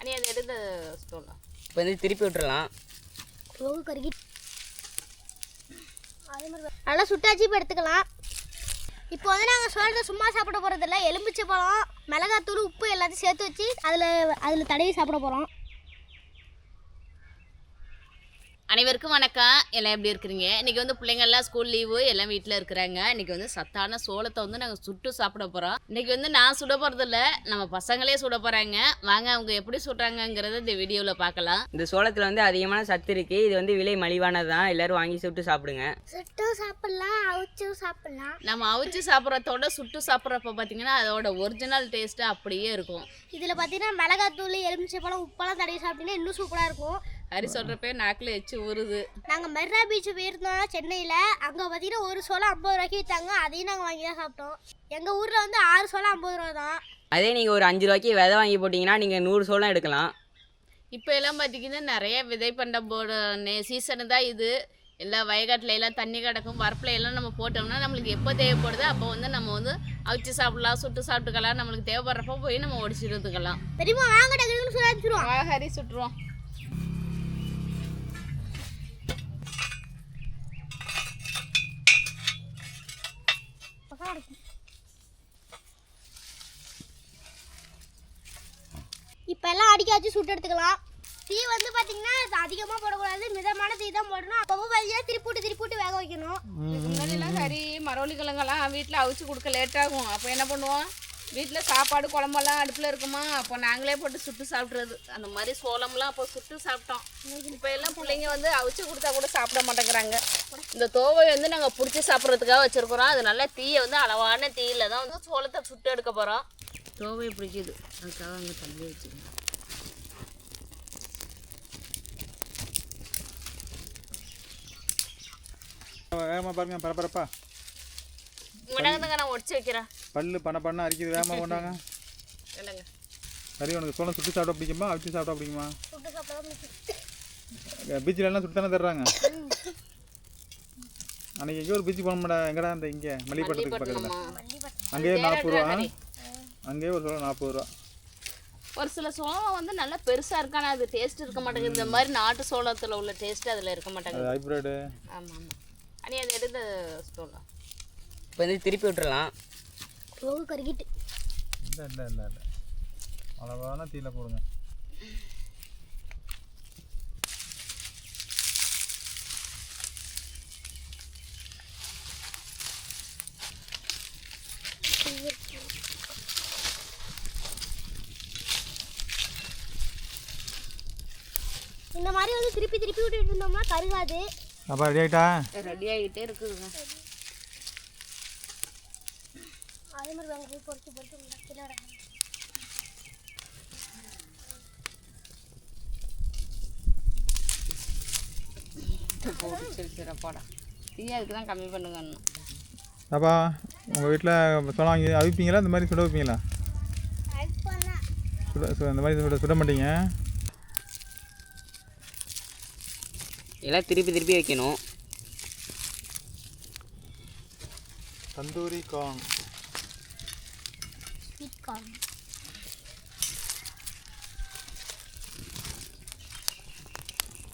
அனி அதை எடுத்து ஸ்டோலாம் இப்போ வந்து திருப்பி விட்டுறலாம். ரோகு கருகி அதே மாதிரி நல்லா சுட்டாச்சு இப்போ எடுத்துக்கலாம். இப்போ வந்து நாங்கள் சோளத்தை சும்மா சாப்பிட போகிறதில்ல எலும்பிச்சை பழம் மிளகாத்தூள் உப்பு எல்லாத்தையும் சேர்த்து வச்சு அதில் அதில் தடவி சாப்பிட போகிறோம் அனைவருக்கும் வணக்கம். எல்லாம் எப்படி இருக்கிறீங்க? இன்றைக்கி வந்து பிள்ளைங்கள்லாம் ஸ்கூல் லீவு எல்லாம் வீட்டில் இருக்கிறாங்க. இன்றைக்கி வந்து சத்தான சோளத்தை வந்து நாங்கள் சுட்டு சாப்பிட போகிறோம் இன்றைக்கி வந்து நான் சுட போகிறதில்ல நம்ம பசங்களே சுட போகிறாங்க வாங்க அவங்க எப்படி சுடுறாங்கங்கிறத இந்த வீடியோவில் பார்க்கலாம். இந்த சோளத்தில் வந்து அதிகமான சத்து இருக்குது இது வந்து விலை மலிவானது தான் எல்லோரும் வாங்கி சுட்டு சாப்பிடுங்க. சுட்டும் சாப்பிட்லாம் அவிச்சும் சாப்பிட்லாம். நம்ம அவிச்சு சாப்பிட்றதோட சுட்டு சாப்பிட்றப்ப பார்த்தீங்கன்னா அதோட ஒரிஜினல் டேஸ்ட்டு அப்படியே இருக்கும். இதில் பார்த்தீங்கன்னா மிளகாத்தூள் எலுமிச்சை பழம் உப்பெல்லாம் தடவி சாப்பிட்டீங்கன்னா இன்னும் சூப்பராக இருக்கும். ஹரி சொல்கிறப்ப நாக்கில் எச்சு ஊறுது. நாங்கள் மெர்ரா பீச் போயிருந்தோம் சென்னையில். அங்கே பார்த்தீங்கன்னா ஒரு சோளம் ஐம்பது ரூபாய்க்கு விற்றாங்க அதையும் நாங்கள் வாங்கி தான் சாப்பிட்டோம். எங்கள் ஊரில் வந்து ஆறு சோளம் ஐம்பது ரூபா தான். அதே நீங்கள் ஒரு அஞ்சு ரூபாய்க்கு விதை வாங்கி போட்டிங்கன்னா நீங்கள் நூறு சோளம் எடுக்கலாம். இப்போ எல்லாம் பார்த்தீங்கன்னா நிறைய விதை பண்டம் போட சீசனு தான் இது. எல்லா வயக்காட்டில் எல்லாம் தண்ணி கிடக்கும் வரப்பில் எல்லாம் நம்ம போட்டோம்னா நம்மளுக்கு எப்போ தேவைப்படுதோ அப்போ வந்து நம்ம வந்து அவிச்சு சாப்பிடலாம் சுட்டு சாப்பிட்டுக்கலாம். நம்மளுக்கு தேவைப்படுறப்போ போய் நம்ம ஒடிச்சிருந்துக்கலாம் பெரியம்மா வாங்க ஹரி சுட்டுருவோம். அடிக்க வச்சு சுட்டு எடுத்துக்கலாம். தீ வந்து பார்த்தீங்கன்னா அதிகமாக போடக்கூடாது. மிதமான தீ தான் போடணும். அப்பப்போ பார்த்தீங்கன்னா திருப்பூட்டு திருப்பூட்டு வேக வைக்கணும். முன்னாடிலாம் கறி மரவள்ளி கிழங்கெல்லாம் வீட்டில் அவிச்சு கொடுக்க லேட் ஆகும். அப்போ என்ன பண்ணுவோம்? வீட்டில் சாப்பாடு குழம்பெல்லாம் அடுப்பில் இருக்குமா? அப்போ நாங்களே போட்டு சுட்டு சாப்பிட்றது. அந்த மாதிரி சோளம்லாம் அப்போ சுட்டு சாப்பிட்டோம். இப்போ எல்லாம் பிள்ளைங்க வந்து அவிச்சு கொடுத்தா கூட சாப்பிட மாட்டேங்கிறாங்க. இந்த தோவை வந்து நாங்கள் பிடிச்சி சாப்பிட்றதுக்காக வச்சுருக்குறோம். அது நல்லா தீயை வந்து அளவான தீயில தான் வந்து சோளத்தை சுட்டு எடுக்க போகிறோம் தோவையை பிடிக்குது. அதுக்காக அங்கே தள்ளி வச்சுக்கோங்க வேகமாக பாருங்க பரபரப்பா உடனே நான் உடச்சி வைக்கிறேன். பல்லு பண்ண பண்ண அரிக்குது. வேகமாக கொண்டாங்க? சரி உனக்கு சோளம் சுட்டு சாப்பிட பிடிக்குமா? அவிச்சு சாப்பிட பிடிக்குமா? பீச்சில் எல்லாம் சுட்டு தானே தர்றாங்க அன்னைக்கு எங்கேயோ ஒரு பீச்சு போனோம்டா. எங்கடா இந்த இங்கே? மல்லிகைப்பட்டத்துக்கு பக்கத்தில். அங்கேயே நாற்பது ரூபா. அங்கேயே ஒரு சோளம் நாற்பது ரூபா. ஒரு சில சோளம் வந்து நல்லா பெருசாக இருக்கு ஆனால் அது டேஸ்ட் இருக்க மாட்டேங்குது. இந்த மாதிரி நாட்டு சோளத்தில் உள்ள டேஸ்ட் அதில் இருக்க மாட்டேங்குது. ஹைப்ரிடு ஆமாம் ஆமாம் அனி அதை எடுத்து சோளம் இப்போ வந்து திருப்பி விட்டுறலாம். ரோகு கருகிட்டு. இல்லை இல்லை இல்லை இல்லை. அளவான தீயில போடுங்க. இந்த மாதிரி வந்து திருப்பி திருப்பி விட்டுட்டு இருந்தோம்னா கருகாது. அப்பா ரெடி ஆகிட்டா ரெடி ஆகிட்டே இருக்குதுங்க. அதே மாதிரி சரி சரி அப்பாடா தான் கம்மி பண்ணுங்க அப்பா உங்கள் வீட்டில் வாங்கி அவிப்பீங்களா? இந்த மாதிரி சுட வைப்பீங்களா? சுட சு- இந்த மாதிரி சுட சுட மாட்டீங்க. எல்லாம் திருப்பி திருப்பி வைக்கணும். தந்தூரி கார்ன் ஸ்வீட் கார்ன்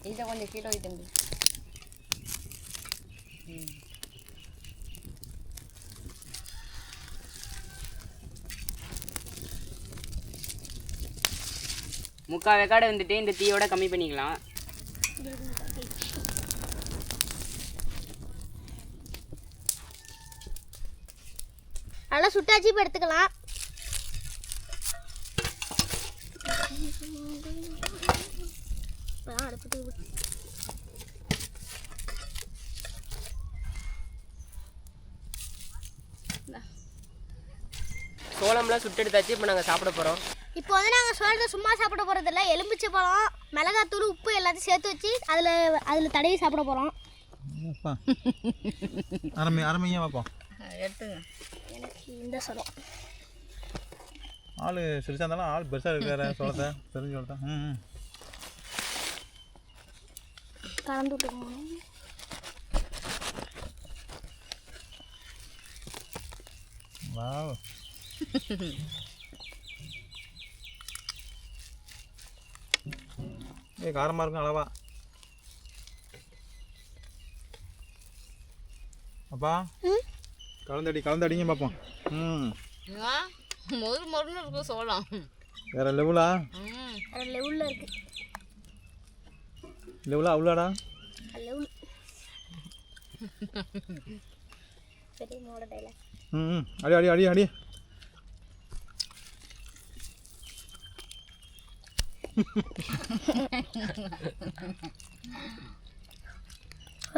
இதை கொஞ்சம் கீழே வைத்தம்பி முக்கால் வெக்காடு வந்துட்டு இந்த தீயோட கம்மி பண்ணிக்கலாம். நல்லா சுட்டாச்சு இப்போ எடுத்துக்கலாம். சோளம்லாம் சுட்டு எடுத்தாச்சு இப்போ நாங்கள் சாப்பிட போகிறோம் இப்போ வந்து நாங்கள் சோளத்தை சும்மா சாப்பிட போகிறதில்ல எலும்பிச்சை பழம் மிளகாத்தூள் உப்பு எல்லாத்தையும் சேர்த்து வச்சு அதில் அதில் தடவி சாப்பிட போகிறோம் அரைமை அரைமையாக பார்ப்போம் எடுத்துங்க. எனக்கு இந்த சோளம். ஆள் சிறுசாக இருந்தாலும் ஆள் பெருசாக இருக்கிற சோளத்தை. தெரிஞ்ச சோளத்தை. ம் கலந்து விட்டுக்கணும் வாவ். ஏ காரமாக இருக்கும் அளவா. அப்பா. கலந்தடி கலந்தடிங்க பார்ப்போம் ம்? மொறு மொறுன்னு இருக்கும் சோளம். வேற லெவலா? ம். அது லெவலில் இருக்கு. லெவலா அவ்வளோடா லெவல். பெரிய மோட டைலாக். ம். அடி அடி அடி அடி.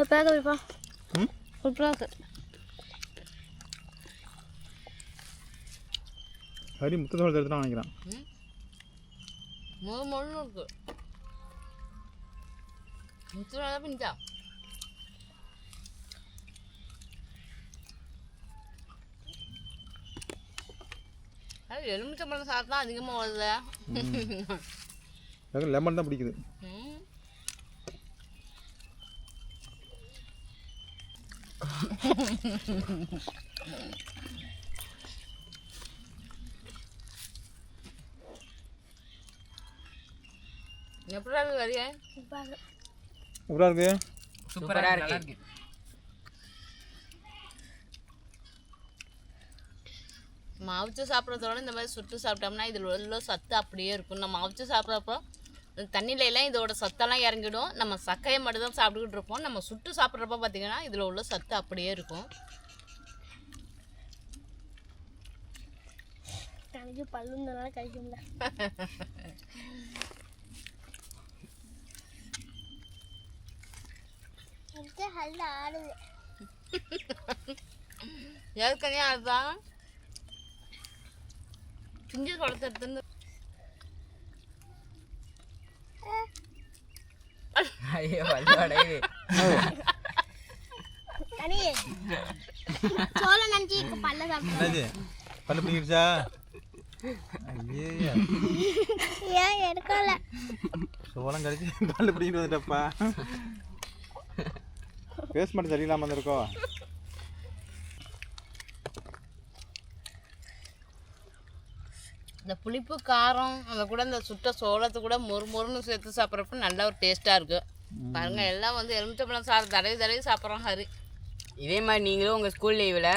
பேக்க வைப்பா. ம்? சூப்பராக இருக்கு ஹரி முத்த சோளத்தை எடுத்துட்டான் நினைக்கிறேன் மொறு மொறுன்னு இருக்கு. முத்துனா பிஞ்சா அது எலுமிச்சம்பழம் சாப்பிட்டா அதிகமாக வருது எனக்கு லெமன் தான் பிடிக்குது. ம். எப்படா இருக்கு வரியா சூப்பராக இருக்கு. சூப்பராக இருக்கு. நம்ம அவிச்சு சாப்பிட்றதோட இந்த மாதிரி சுட்டு சாப்பிட்டோம்னா இதில் உள்ள சத்து அப்படியே இருக்கும். நம்ம அவிச்சு சாப்பிட்றப்போ தண்ணியில எல்லாம் இதோட சத்தெல்லாம் இறங்கிடும். நம்ம சக்கையை மட்டும் தான் சாப்பிட்டுக்கிட்டு இருப்போம். நம்ம சுட்டு சாப்பிட்றப்ப பார்த்தீங்கன்னா இதில் உள்ள சத்து அப்படியே இருக்கும். கழிச்சு கழிக்க முடியல. ஹல்ல ஆடுது. எதுக்கனே அதுதான். பிஞ்சு குளத்தை எடுத்துன்னு ஐயோ வல்லோடையுது கனி சோளம் நினச்சி பல்ல சாப்பிட்டு என்னாச்சு பல்லு பிடிக்கிடுச்சா ஐயே ஏன் எடுக்கல? சோளம் கடிச்சு பல்லு பிடிக்கிட்டு வந்துட்டப்பா. பேஸ் மட்டும் சரியில்லாமல் இருந்திருக்கோ இந்த புளிப்பு காரம் அந்த கூட இந்த சுட்ட சோளத்தை கூட மொறு மொறுன்னு சேர்த்து சாப்பிட்றப்ப நல்ல ஒரு டேஸ்ட்டாக இருக்கு. பாருங்க எல்லாம் வந்து எலுமிச்சப்பழம் சாறு தடவி தடவி சாப்பிட்றோம் ஹரி. இதே மாதிரி நீங்களும் உங்கள் ஸ்கூல் லீவில்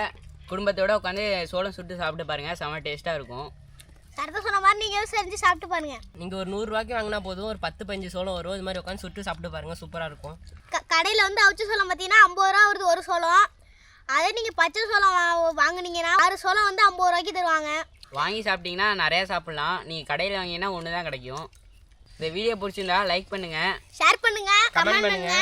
குடும்பத்தோட உட்காந்து சோளம் சுட்டு சாப்பிட்டு பாருங்கள் செம்ம டேஸ்ட்டாக இருக்கும். கரெக்டாக சொன்ன மாதிரி நீங்களும் செஞ்சு சாப்பிட்டு பாருங்க. நீங்கள் ஒரு நூறுரூவாய்க்கு வாங்கினா போதும் ஒரு பத்து பதினஞ்சு சோளம் வரும் இது மாதிரி உட்காந்து சுட்டு சாப்பிட்டு பாருங்கள் சூப்பராக இருக்கும். க கடையில் வந்து அவிச்ச சோளம் பார்த்தீங்கன்னா ஐம்பது ரூபா வருது ஒரு சோளம். அதே நீங்கள் பச்சை சோளம் வாங்குனீங்கன்னா ஆறு சோளம் வந்து ஐம்பது ரூபாய்க்கு தருவாங்க. வாங்கி சாப்பிட்டீங்கன்னா நிறையா சாப்பிட்லாம். நீங்கள் கடையில் வாங்கினா ஒன்று தான் கிடைக்கும். இந்த வீடியோ பிடிச்சிருந்தா லைக் பண்ணுங்கள் ஷேர் பண்ணுங்க கமெண்ட் பண்ணுங்க.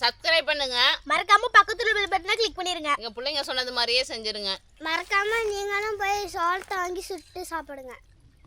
சப்ஸ்கிரைப் பண்ணுங்க. மறக்காம பக்கத்துல பெல் பட்டனை கிளிக் பண்ணிருங்க. எங்கள் பிள்ளைங்க சொன்னது மாதிரியே செஞ்சுருங்க. மறக்காம நீங்களும் போய் சோளத்தை வாங்கி சுட்டு சாப்பிடுங்க.